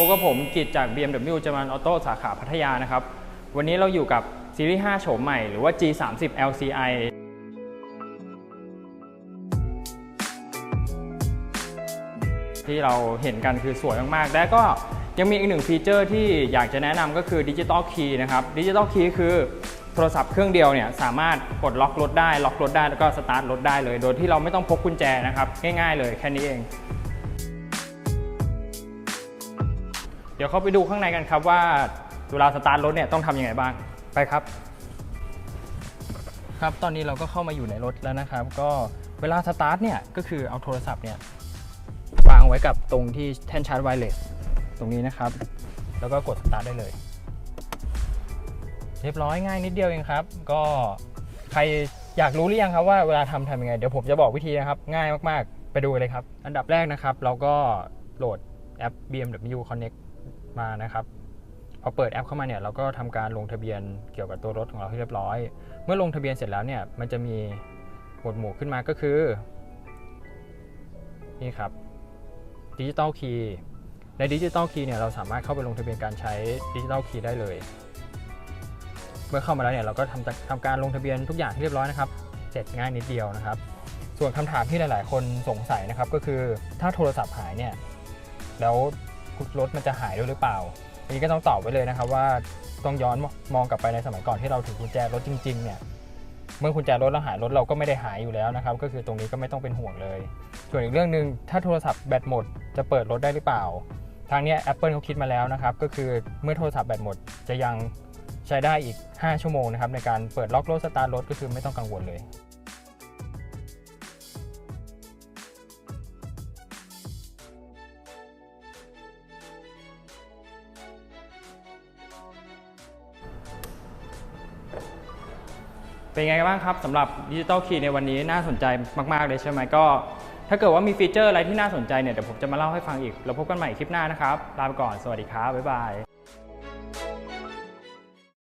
พบกับผมกิจจาก BMW จมันออโต้สาขาพัทยานะครับ วันนี้เราอยู่กับซีรีส์ 5 โฉมใหม่หรือว่า G30 LCI ที่เราเห็นกันคือสวยมากๆ และก็ยังมีอีกหนึ่งฟีเจอร์ที่อยากจะแนะนำก็คือดิจิตอลคีย์นะครับดิจิตอลคีย์คือโทรศัพท์เครื่องเดียวเนี่ยสามารถปลดล็อกรถได้ ล็อกรถได้แล้วก็สตาร์ทรถได้เลย โดยที่เราไม่ต้องพกกุญแจนะครับ ง่ายๆเลยแค่นี้เอง เดี๋ยวเข้าไปดูข้างในกันครับว่าเวลาสตาร์ทรถเนี่ยต้องทำยังไงบ้างไปครับ ครับตอนนี้เราก็เข้ามาอยู่ในรถแล้วนะครับ ก็เวลาสตาร์ทเนี่ยก็คือเอาโทรศัพท์เนี่ยวางไว้กับตรงที่แท่นชาร์จไวเลสตรงนี้นะครับ แล้วก็กดสตาร์ทได้เลย เรียบร้อยง่ายนิดเดียวเองครับ ก็ใครอยากรู้หรือยังครับว่าเวลาทำทำยังไง เดี๋ยวผมจะบอกวิธีนะครับ ง่ายมากๆ ไปดูเลยครับ อันดับแรกนะครับ เราก็โหลดแอป BMW Connect มานะครับพอเปิดแอปเข้ามาเนี่ยเราก็ทำการลงทะเบียนเกี่ยวกับตัวรถของเราให้เรียบร้อย เมื่อลงทะเบียนเสร็จแล้วเนี่ยมันจะมีหมวดหมู่ขึ้นมาก็คือนี่ครับดิจิตอลคีย์ในดิจิตอลคีย์เนี่ยเราสามารถเข้าไปลงทะเบียนการใช้ดิจิตอลคีย์ได้เลย เมื่อเข้ามาแล้วเนี่ยเราก็ทำทำการลงทะเบียนทุกอย่างที่เรียบร้อยนะครับเสร็จง่ายนิดเดียวนะครับ ส่วนคำถามที่หลาย ๆ คนสงสัยนะครับก็คือถ้าโทรศัพท์หายเนี่ยแล้ว รถมันจะหายด้วยหรือเปล่าอันนี้ก็ต้องตอบไว้เลยนะครับว่าต้องย้อนมองกลับไปในสมัยก่อนที่เราถือกุญแจรถจริงๆเนี่ยเมื่อกุญแจรถเราหายรถเราก็ไม่ได้หายอยู่แล้วนะครับก็คือตรงนี้ก็ไม่ต้องเป็นห่วงเลย ส่วนอีกเรื่องหนึ่งถ้าโทรศัพท์แบตหมดจะเปิดรถได้หรือเปล่า ทางนี้ Apple เขาคิดมาแล้วนะครับก็คือเมื่อโทรศัพท์แบตหมดจะยังใช้ได้อีก 5 ชั่วโมงนะครับในการเปิดล็อกรถสตาร์ทรถก็คือไม่ต้องกังวลเลย เป็นไงกันบ้างครับสำหรับดิจิตอลคีย์ในวันนี้น่าสนใจมาก ๆ เลยใช่ไหมก็ ถ้าเกิดว่ามีฟีเจอร์อะไรที่น่าสนใจเนี่ยเดี๋ยวผมจะมาเล่าให้ฟังอีก เราพบกันใหม่คลิปหน้านะครับ ลาไปก่อนสวัสดีครับบ๊ายบาย